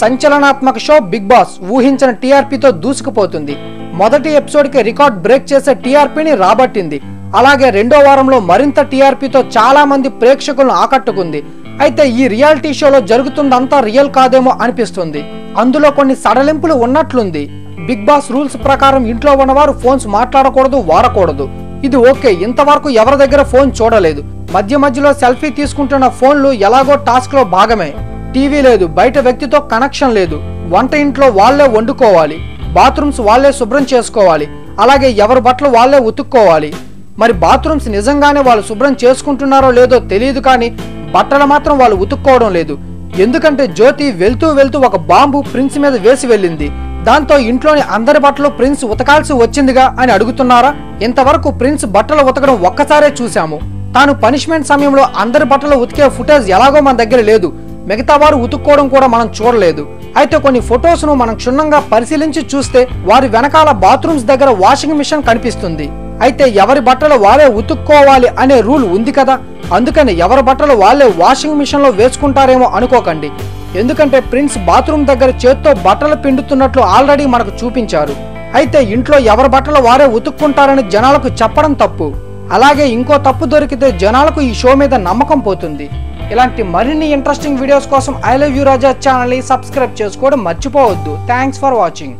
సంచలనాత్మక show big boss ఊహించిన టీఆర్పీతో దూసుకుపోతుంది. మొదటి ఎపిసోడ్కి రికార్డ్ బ్రేక్ చేసే టీఆర్పీని రాబట్టింది. అలాగే రెండో వారంలో మరింత టీఆర్పీతో చాలా మంది ప్రేక్షకులను ఆకట్టుకుంది. అయితే ఈ రియాలిటీ షోలో జరుగుతుందంతా రియల్ కాదేమో అనిపిస్తుంది. అందులో కొన్ని సడలింపులు ఉన్నట్లుంది. బిగ్ బాస్ రూల్స్ ప్రకారం ఇంట్లో ఉన్నవారు ఫోన్స్ మాట్లాడకూడదు వాడకూడదు ఇది ఓకే ఇంతవరకు ఎవరి దగ్గర ఫోన్ చూడలేదు. మధ్య మధ్యలో సెల్ఫీ తీసుకుంటున్న ఫోన్లు ఎలాగో టాస్క్లో భాగమే. టీవీ లేదు బయట వ్యక్తితో కనెక్షన్ లేదు. వంట ఇంట్లో వాళ్ళే వండుకోవాలి. బాత్రూమ్స్ వాళ్ళే శుభ్రం చేసుకోవాలి. అలాగే ఎవరి బట్టలు వాళ్ళే ఉతుక్కోవాలి. మరి బాత్రూమ్స్ నిజంగానే వాళ్ళు శుభ్రం చేసుకుంటున్నారో లేదో తెలియదు కానీ బట్టలు మాత్రం వాళ్ళు ఉతుక్కోవడం లేదు. ఎందుకంటే జ్యోతి వెళ్తూ వెళ్తూ ఒక బాంబు ప్రిన్స్ మీద వేసి వెళ్ళింది. దాంతో ఇంట్లోని అందరి బట్టలు ప్రిన్స్ ఉతకాల్సి వచ్చిందిగా అని అడుగుతున్నారా? ఇంతవరకు ప్రిన్స్ బట్టలు ఉతకడం ఒక్కసారే చూశాము. తాను పనిష్మెంట్ సమయంలో అందరి బట్టలు ఉతికే ఫుటేజ్ ఎలాగో మన దగ్గర లేదు. మిగతా వారు ఉతుక్కోవడం కూడా మనం చూడలేదు. అయితే కొన్ని ఫొటోస్ను మనం క్షుణ్ణంగా పరిశీలించి చూస్తే వారి వెనకాల బాత్రూమ్స్ దగ్గర వాషింగ్ మిషన్ కనిపిస్తుంది. అయితే ఎవరి బట్టలు వాళ్ళే ఉతుక్కోవాలి అనే రూల్ ఉంది కదా? అందుకని ఎవరి బట్టలు వాళ్ళే వాషింగ్ మిషన్లో వేసుకుంటారేమో అనుకోకండి. ఎందుకంటే ప్రిన్స్ బాత్రూమ్ దగ్గర చేత్తో బట్టలు పిండుతున్నట్లు ఆల్రెడీ మనకు చూపించారు. అయితే ఇంట్లో ఎవరి బట్టలు వారే ఉతుక్కుంటారని జనాలకు చెప్పడం తప్పు. అలాగే ఇంకో తప్పు దొరికితే జనాలకు ఈ షో మీద నమ్మకం పోతుంది. ఇలాంటి మరిన్ని ఇంట్రెస్టింగ్ వీడియోస్ కోసం ఐ లవ్ యూ రాజా ఛానల్ని సబ్స్క్రైబ్ చేసుకోవడం మర్చిపోవద్దు. Thanks for watching